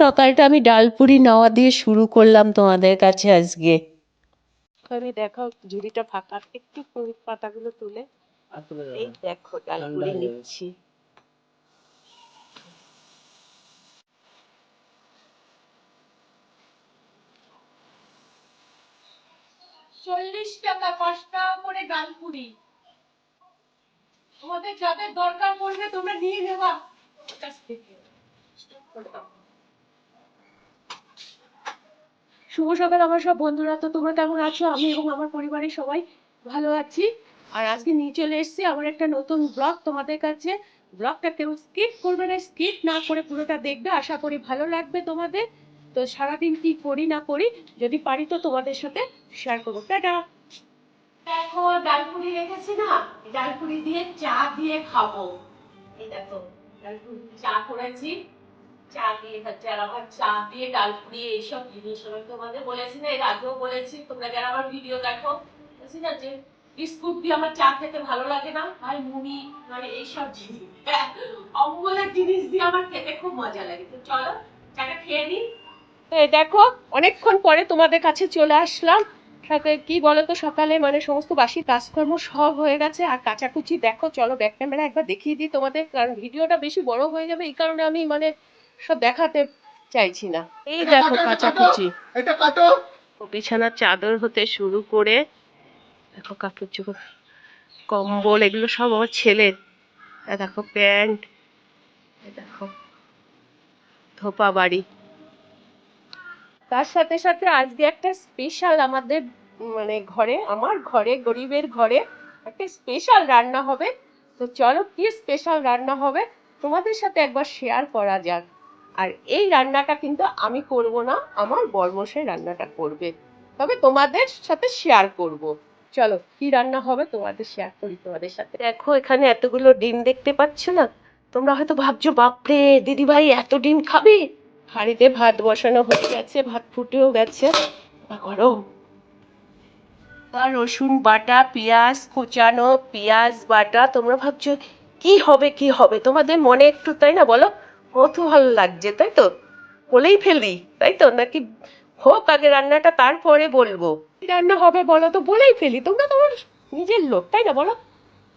সকালটা আমি ডালপুরি নেওয়া দিয়ে শুরু করলাম তোমাদের কাছে আজকে। ওখানে দেখো ঝুড়িটা ফাঁকা একটু ফুল পাতাগুলো তুলে এই দেখো ডালপুরি নিচ্ছি। চল্লিশ টাকা পাঁচ টাকা করে ডালপুরি। তোমাদের যাদের দরকার পড়বে তোমরা নিয়ে নেবা। কাছ থেকে শুভ সকাল, আমার সব বন্ধুরা। তো তোমরা কেমন আছো? আমি এবং আমার পরিবারের সবাই ভালো আছি। আর আজকে নিয়ে চলে এসেছি আমার একটা নতুন ব্লগ তোমাদের কাছে। ব্লগটা কেউ স্কিপ করবে না স্কিপ না করে পুরোটা দেখবে। আশা করি ভালো লাগবে তোমাদের। তো সারাদিন কি করি না করি, যদি পারি তো তোমাদের সাথে শেয়ার করব। টাটা! দেখো, ডালপুরি রেখেছি না? ডালপুরি দিয়ে চা দিয়ে খাব। এই দেখো, ডালপুরি, চা করেছি। চা দিয়ে খাচ্ছি আর আমার চা দিয়ে ডালপুরি এইসব জিনিস আমি তোমাদের বলেছি না, এর আগেও বলেছি, তোমরা যারা আমার ভিডিও দেখো না যে বিস্কুট দিয়ে আমার চা খেতে ভালো লাগে না আর এইসব জিনিস। জিনিস দিয়ে আমার খেতে খুব মজা লাগে। তো চলো, চাটা খেয়ে দেখো, অনেকক্ষণ পরে তোমাদের কাছে চলে আসলাম। কি বলতো, সকালে মানে সমস্ত বাসি কাজকর্ম সব হয়ে গেছে, আর কাচাকুচি দেখো, চলো ব্যাক ক্যামেরা একবার দেখিয়ে দিই তোমাদের, কারণ ভিডিওটা বেশি বড় হয়ে যাবে, এই কারণে আমি মানে সব দেখাতে চাইছি না। এই দেখো কাচাকুচি। এটা কাটো। বিছানার চাদর হতে শুরু করে দেখো কাপড় চোপড় কম্বল এগুলো সব আমার ছেলের। দেখো প্যান্ট দেখো ধোপা বাড়ি। তার সাথে সাথে আজকে একটা স্পেশাল আমাদের মানে ঘরে আমার ঘরে গরিবের ঘরে একটা স্পেশাল রান্না হবে। তো চলো কি স্পেশাল রান্না হবে? তোমাদের সাথে একবার শেয়ার করা যাক। আর এই রান্নাটা কিন্তু আমি করব না, আমার বর্মশাই রান্নাটা করবে। তবে তোমাদের সাথে শেয়ার করব। চলো, কি রান্না হবে তোমাদের শেয়ার করি তোমাদের সাথে। দেখো, এখানে এতগুলো ডিম দেখতে পাচ্ছ না? তোমরা হয়তো ভাবছ, বাপরে দিদি ভাই এত ডিম খাবে? হাঁড়িতে ভাত বসানো হয়ে গেছে, ভাত ফুটেও গেছে। আর রসুন বাটা, পেঁয়াজ কুচানো, পেঁয়াজ বাটা, তোমরা ভাবছ, কি হবে কি হবে? তোমাদের মনে একটু, তাই না, বলো? কত ভালো লাগছে, তাই তো? বলেই ফেলি, তাই তো? নাকি হোক, আগে রান্নাটা তারপরে বলব। রান্না হবে বলো তো? বলেই ফেলি, তোমরা তোমার নিজের লোক, তাই না বলো?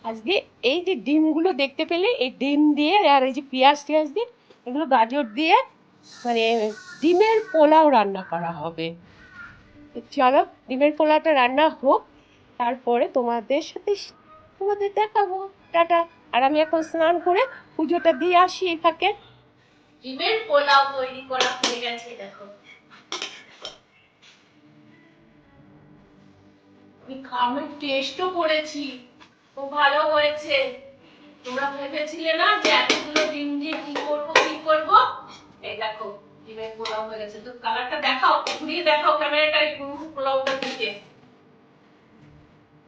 আজকে এই যে ডিমগুলো দেখতে পেলে, এই ডিম দিয়ে আর এই যে পেঁয়াজ টিয়াজ দিয়ে, এগুলো গাজর দিয়ে মানে ডিমের পোলাও রান্না করা হবে। চলো, ডিমের পোলাওটা রান্না হোক, তারপরে তোমাদের সাথে তোমাদের দেখাবো। টাটা। আর আমি এখন স্নান করে পুজোটা দিয়ে আসি এই ফাঁকে। ডিমের পোলাও তৈরি করা হয়ে গেছে, দেখো। আমি টেস্টও করেছি, খুব ভালো হয়েছে। তোমরা ভেবেছিলে না যে এতগুলো ডিম দিয়ে কি করব কি করব? এই দেখো, ডিমের পোলাও হয়ে গেছে। তো কালারটা দেখাও, ঘুরিয়ে দেখাও ক্যামেরাটা পোলাওটা দিকে।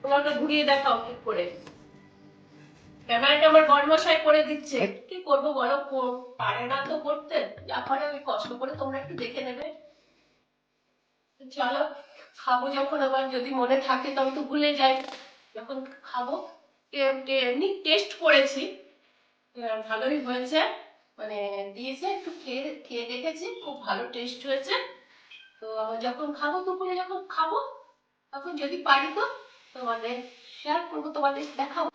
পোলাওটা ঘুরিয়ে দেখাও, ঠিক করে। ক্যামেরাটা আমার বর্মশাই করে দিচ্ছে। কি করব বলো? পারে না তো করতে। যা পারে আমি কষ্ট করে তোমরা একটু দেখে নেবে। চলো খাব যখন আবার। যদি মনে থাকে তবে তো ভুলে যাই। যখন খাব এমনি টেস্ট করেছি। ভালোই হয়েছে। মানে দিয়েছে একটু খেয়ে খেয়ে দেখেছি। খুব ভালো টেস্ট হয়েছে। তো আবার যখন খাব দুপুরে যখন খাব তখন যদি পারি তো তোমাদের শেয়ার করব তোমাদের দেখাবো।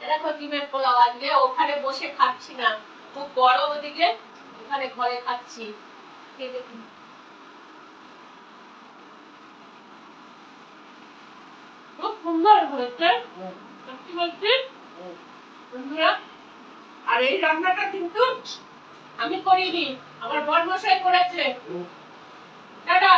দেখো ডিমের পোলাও আজকে ওখানে বসে খাচ্ছি না। খুব গরম ওদিকে ওখানে ঘরে খাচ্ছি। খুব সুন্দর হয়েছে। সত্যি বলছি। বন্ধুরা আর এই রান্নাটা কিন্তু আমি করিনি আমার বর্মশাই করেছে। দাদা